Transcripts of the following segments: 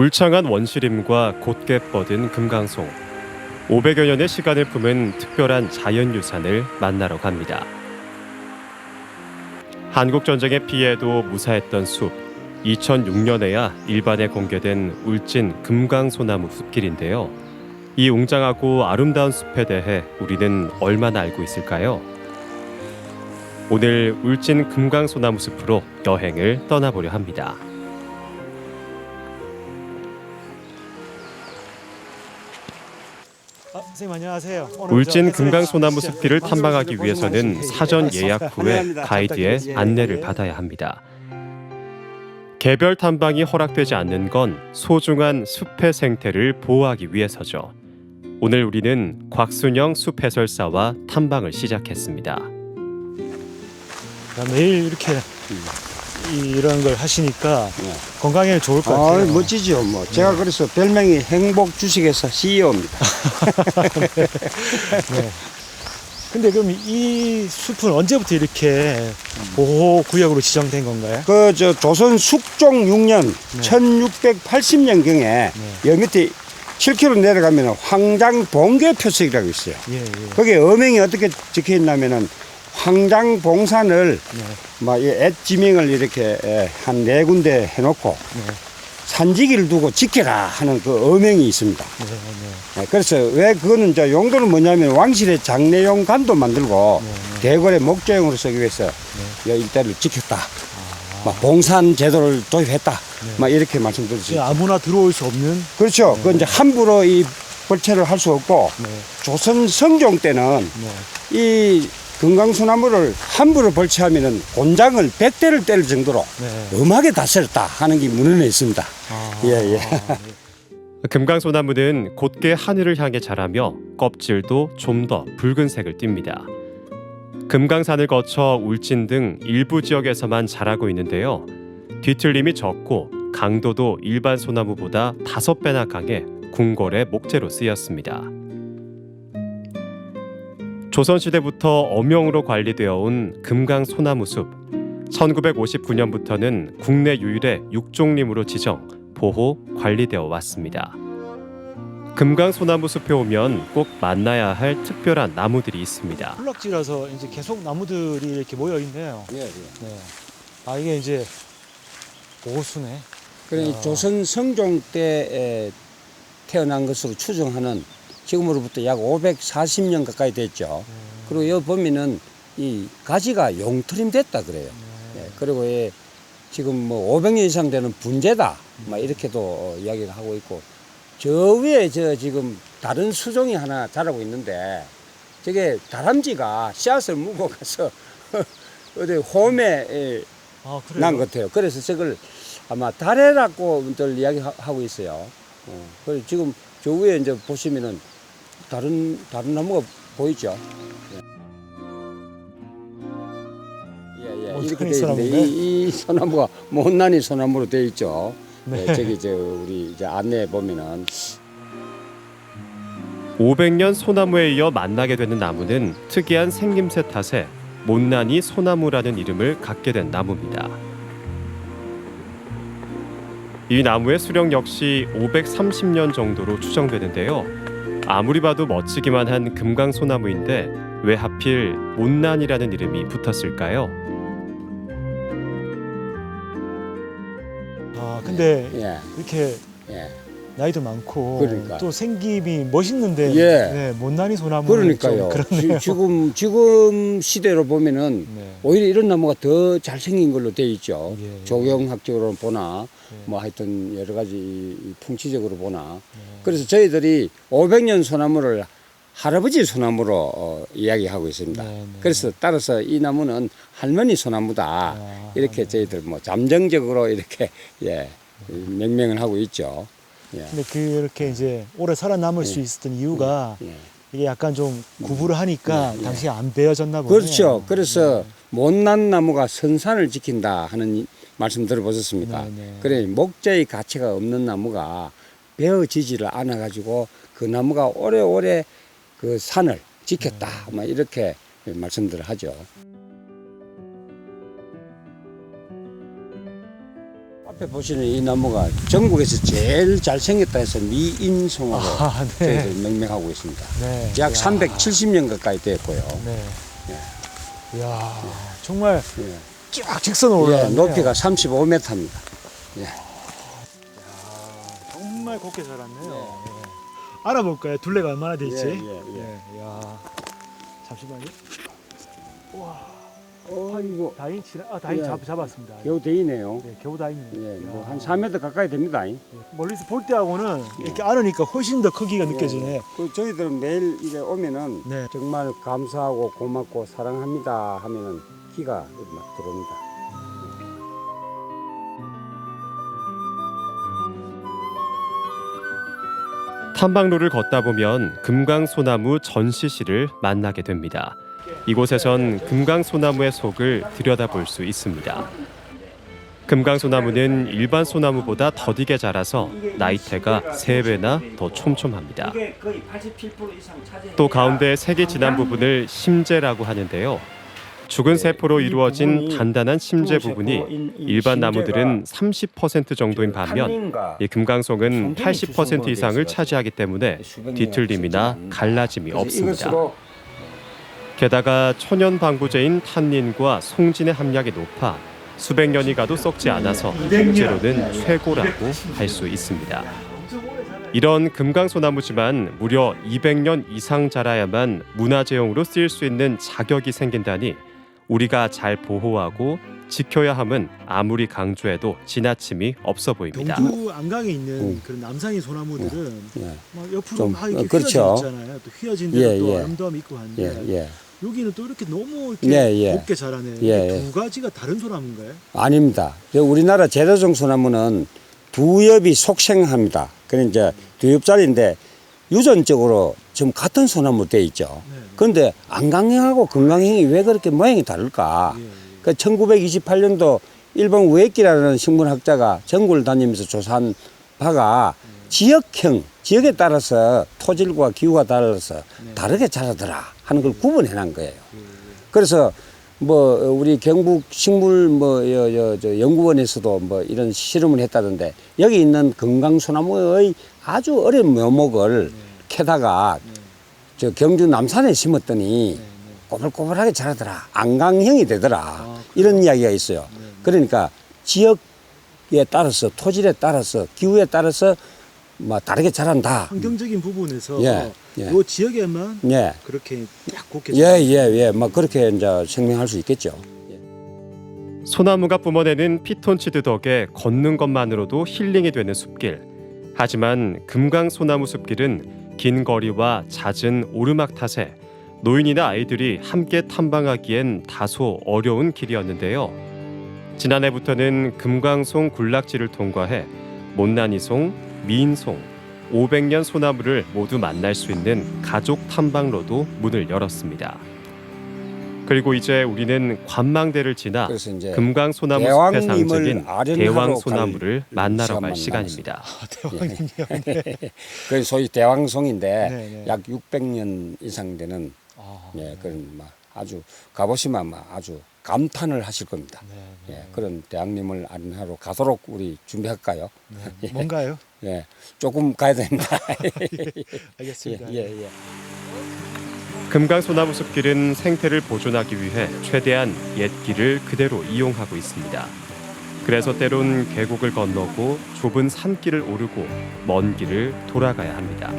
울창한 원시림과 곧게 뻗은 금강송. 500여 년의 시간을 품은 특별한 자연유산을 만나러 갑니다. 한국 전쟁의 피해도 무사했던 숲. 2006년에야 일반에 공개된 울진 금강소나무 숲길인데요. 이 웅장하고 아름다운 숲에 대해 우리는 얼마나 알고 있을까요? 오늘 울진 금강소나무 숲으로 여행을 떠나보려 합니다. 선생님 안녕하세요. 울진 저 금강소나무 숲길을 탐방하기 위해서는 사전 예약 후에. 가이드의 예, 안내를 예. 받아야 합니다. 개별 탐방이 허락되지 않는 건 소중한 숲의 생태를 보호하기 위해서죠. 오늘 우리는 곽순영 숲 해설사와 탐방을 시작했습니다. 야, 매일 이렇게 이- 이런 걸 하시니까 네. 건강에 좋을 것 아, 같아요. 멋지죠. 뭐 제가 그래서 별명이 행복 주식회사 CEO입니다. 네. 근데 그럼 이 숲은 언제부터 이렇게 보호 구역으로 지정된 건가요? 그 저 조선 숙종 6년 네. 1680년 경에 여기 밑에 7km 내려가면 황장 봉계 표석이라고 있어요. 예, 예. 거기에 어명이 어떻게 적혀 있냐면은 황장 봉산을 네. 막엣 지명을 이렇게 한 네 군데 해놓고 네. 산지기를 두고 지켜라 하는 그 어명이 있습니다. 네, 네. 네, 그래서 왜 그거는 이제 용도는 뭐냐면 왕실의 장례용 관도 만들고 네, 대궐의 목조용으로 쓰기 위해서 이 일대를 지켰다. 아. 막 봉산 제도를 도입했다. 막 이렇게 말씀드릴 수 있죠. 아무나 들어올 수 없는 그렇죠. 그 이제 함부로 이 벌채를 할 수 없고 네. 조선 성종 때는 네. 이 금강소나무를 함부로 벌채하면은 곤장을 백대를 때릴 정도로 네. 음하게 다스렸다 하는 게 문헌에 있습니다. 아, 예, 예. 금강소나무는 곧게 하늘을 향해 자라며 껍질도 좀 더 붉은색을 띱니다. 금강산을 거쳐 울진 등 일부 지역에서만 자라고 있는데요. 뒤틀림이 적고 강도도 일반 소나무보다 다섯 배나 강해 궁궐의 목재로 쓰였습니다. 조선시대부터 엄영으로 관리되어 온 금강 소나무숲. 1959년부터는 국내 유일의 육종림으로 지정, 보호, 관리되어 왔습니다. 금강 소나무 숲에 오면 꼭 만나야 할 특별한 나무들이 있습니다. 폴락지라서 이제 계속 나무들이 이렇게 모여 있네요. 예, 예. 네. 아 이게 이제 보호수네. 그래 이 아. 조선 성종 때 에, 태어난 것으로 추정하는 지금으로부터 약 540년 가까이 됐죠. 그리고 여기 보면은 이 가지가 용트림 됐다 그래요. 예, 그리고 예, 지금 뭐 500년 이상 되는 분재다. 막 이렇게도 어, 이야기를 하고 있고 저 위에 저 지금 다른 수종이 하나 자라고 있는데 저게 다람쥐가 씨앗을 묻고 가서 어디 홈에 예, 아? 난 것 같아요. 그래서 저걸 아마 다래라고들 이야기하고 있어요. 어, 그리고 지금 저 위에 이제 보시면은 다른 다른 나무가 보이죠. 예, 예. 어, 이렇게? 돼 있는데 이, 이 소나무가 못난이 소나무로 돼 있죠. 네. 예, 저기 저 우리 이제 안내 보면은 500년 소나무에 이어 만나게 되는 나무는 특이한 생김새 탓에 못난이 소나무라는 이름을 갖게 된 나무입니다. 이 나무의 수령 역시 530년 정도로 추정되는데요. 아무리 봐도 멋지기만 한 금강 소나무인데 왜 하필 못난이라는 이름이 붙었을까요? 아 근데 예, 이렇게 예. 나이도 많고 그러니까. 또 생김이 멋있는데 예. 네, 못난이 소나무 그러니까요. 그렇네요. 지, 금 지금 시대로 보면은 네. 오히려 이런 나무가 더 잘생긴 걸로 돼 있죠. 예, 예. 조경학적으로 보나 예. 뭐 하여튼 여러 가지 이- 풍치적으로 보나 네. 그래서 저희들이 500년 소나무를 할아버지 소나무로 어, 이야기하고 있습니다. 네, 네. 그래서 따라서 이 나무는 할머니 소나무다 아, 이렇게 네. 저희들 뭐 잠정적으로 이렇게 예 명명을 하고 있죠. 예. 근데 그렇게 이제 오래 살아남을 수 예. 있었던 이유가 예. 이게 약간 좀 구부를 하니까 예, 예. 당시에 안 베어졌나 보네요. 그렇죠. 그래서 못난 나무가 선산을 지킨다 하는 이- 말씀 들어보셨습니까? 네, 네. 그래 목재의 가치가 없는 나무가 베어지지를 않아 가지고 그 나무가 오래오래 그 산을 지켰다. 네. 막 이렇게 말씀들을 하죠. 옆에 보시는 이 나무가 전국에서 제일 잘생겼다 해서 미인송으로 아, 네. 저희들 명명하고 있습니다. 네. 약 야. 370년 가까이 됐고요. 네. 이야, 정말 예. 쫙 직선으로 예, 올라가네요. 높이가 35m입니다. 정말 곱게 자랐네요. 예. 알아볼까요? 둘레가 얼마나 될지. 예, 예, 예. 야, 잠시만요. 와, 어이구, 다인 치 아, 다인 예. 잡, 잡았습니다. 겨우 대이네요. 네, 겨우 다인이네요. 예. 뭐 한 4m 가까이 됩니다. 예. 멀리서 볼 때하고는 이렇게 안으니까 훨씬 더 크기가 느껴지네. 그 저희들은 매일 이래 오면은 네. 정말 감사하고 고맙고 사랑합니다 하면은 기가 막 들어옵니다. 탐방로를 걷다 보면 금강 소나무 전시실을 만나게 됩니다. 이곳에선 금강소나무의 속을 들여다볼 수 있습니다. 금강소나무는 일반 소나무보다 더디게 자라서 나이테가 3배나 더 촘촘합니다. 이게 거의 87% 이상 차지해야 또 가운데 색이 진한 부분을 심재라고 하는데요. 죽은 세포로 이루어진 단단한 심재 부분이 일반 나무들은 30% 정도인 반면 이 금강송은 80% 이상을 차지하기 때문에 뒤틀림이나 갈라짐이 없습니다. 게다가 천연 방부제인 탄닌과 송진의 함량이 높아 수백 년이 가도 썩지 않아서 실제로는 최고라고 할 수 있습니다. 이런 금강소나무지만 무려 200년 이상 자라야만 문화재용으로 쓰일 수 있는 자격이 생긴다니 우리가 잘 보호하고 지켜야 함은 아무리 강조해도 지나침이 없어 보입니다. 경주 안강에 있는 음. 그런 남상의 소나무들은 예, 막 옆으로 좀, 막 이렇게 어, 그렇죠. 휘어져 있잖아요. 또 휘어진 데도 예, 또 예. 아름다움이 있고 한데 예, 예. 여기는 또 이렇게 너무 이렇게 예, 예. 곱게 자라네. 예, 예. 두 가지가 다른 소나무인가요? 아닙니다. 저 우리나라 제도종 소나무는 두 엽이 속생합니다. 그래 이제 두 엽짜리인데 유전적으로 지금 같은 소나무 돼 있죠. 네. 그런데 안강형하고 건강형이 왜 그렇게 모양이 다를까? 예, 예. 그 1928년도 일본 우에키라는 식물학자가 전국을 다니면서 조사한 바가 지역형, 지역에 따라서 토질과 기후가 달라서 다르게 자라더라 하는 걸 구분해 놓은 거예요. 그래서 뭐 우리 경북 식물 뭐 여, 여, 저 연구원에서도 뭐 이런 실험을 했다던데 여기 있는 건강소나무의 아주 어린 묘목을 캐다가 저 경주 남산에 심었더니 꼬불꼬불하게 자라더라. 안강형이 되더라. 이런 이야기가 있어요. 그러니까 지역에 따라서 토질에 따라서 기후에 따라서 뭐 다르게 자란다. 환경적인 부분에서 예, 예. 요 지역에만 예. 그렇게 딱 곱게 예, 예, 예. 뭐 그렇게 이제 생명할 수 있겠죠. 소나무가 뿜어내는 피톤치드 덕에 걷는 것만으로도 힐링이 되는 숲길. 하지만 금강 소나무 숲길은 긴 거리와 잦은 오르막 탓에 노인이나 아이들이 함께 탐방하기엔 다소 어려운 길이었는데요. 지난해부터는 금강송 군락지를 통과해 못난이송, 미인송, 500년 소나무를 모두 만날 수 있는 가족 탐방로도 문을 열었습니다. 그리고 이제 우리는 관망대를 지나 금강 소나무 숲의 상징인 아련하러 대왕 갈 소나무를 만나러 갈 시간입니다. 대왕님이요. 네. 그 소위 대왕송인데 네, 네. 약 600년 이상 되는 아, 예, 그런 막 아주 가보시면 아마 아주 감탄을 하실 겁니다. 네, 예, 그런 대왕님을 안하러 가도록 우리 준비할까요? 네. 뭔가요? 예, 조금 가야 됩니다. 예, 알겠습니다. 예, 예. 금강 소나무 숲길은 생태를 보존하기 위해 최대한 옛 길을 그대로 이용하고 있습니다. 그래서 때론 계곡을 건너고 좁은 산길을 오르고 먼 길을 돌아가야 합니다.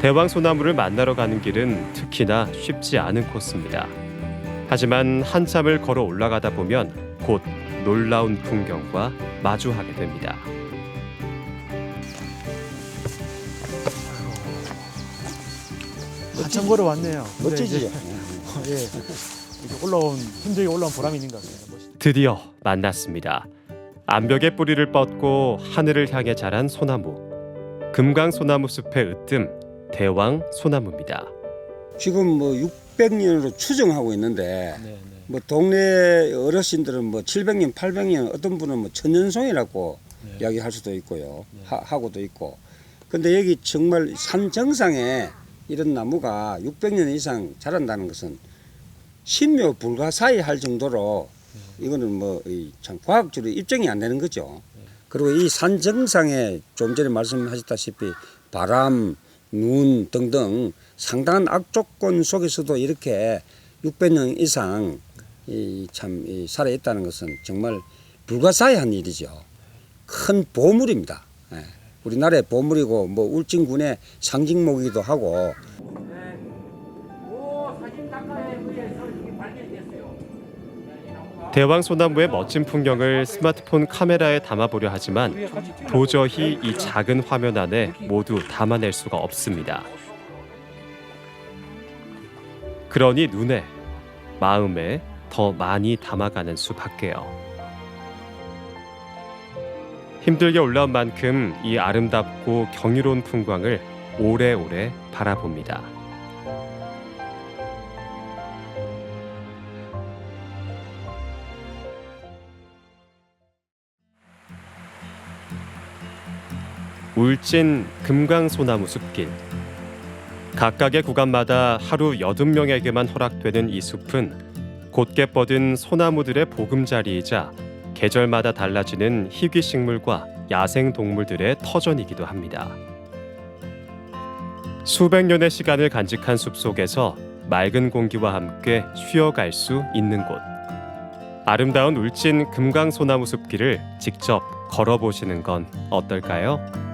대왕 소나무를 만나러 가는 길은 특히나 쉽지 않은 코스입니다. 하지만 한참을 걸어 올라가다 보면 곧 놀라운 풍경과 마주하게 됩니다. 한참 걸어 왔네요. 근데 멋지지? 이제, 예. 이렇게 올라온 흔적이 올라온 보람이 있는 것 같습니다. 멋있다. 드디어 만났습니다. 암벽에 뿌리를 뻗고 하늘을 향해 자란 소나무. 금강 소나무 숲의 으뜸 대왕 소나무입니다. 지금 뭐 600년으로 추정하고 있는데 네, 네. 뭐 동네 어르신들은 뭐 700년, 800년 어떤 분은 뭐 천년송이라고 네. 이야기할 수도 있고요. 하, 하고도 있고. 근데 여기 정말 산 정상에 이런 나무가 600년 이상 자란다는 것은 신묘 불가사의 할 정도로 이거는 뭐참 과학적으로 입증이 안 되는 거죠. 그리고 이 산 정상에 좀 전에 말씀하셨다시피 바람, 눈 등등 상당한 악조건 속에서도 이렇게 600년 이상 이 참이 살아 있다는 것은 정말 불가사의한 일이죠. 큰 보물입니다. 예. 우리나라의 보물이고 뭐 울진군의 상징목이기도 하고 이게 발견됐어요. 대왕 소나무의 멋진 풍경을 스마트폰 카메라에 담아보려 하지만 도저히 이 작은 화면 안에 모두 담아낼 수가 없습니다. 그러니 눈에, 마음에 더 많이 담아가는 수밖에요. 힘들게 올라온 만큼 이 아름답고 경이로운 풍광을 오래오래 바라봅니다. 울진 금강소나무 숲길 각각의 구간마다 하루 여든 명에게만 허락되는 이 숲은 곧게 뻗은 소나무들의 보금자리이자 계절마다 달라지는 희귀 식물과 야생 동물들의 터전이기도 합니다. 수백 년의 시간을 간직한 숲 속에서 맑은 공기와 함께 쉬어갈 수 있는 곳. 아름다운 울진 금강소나무 숲길을 직접 걸어보시는 건 어떨까요?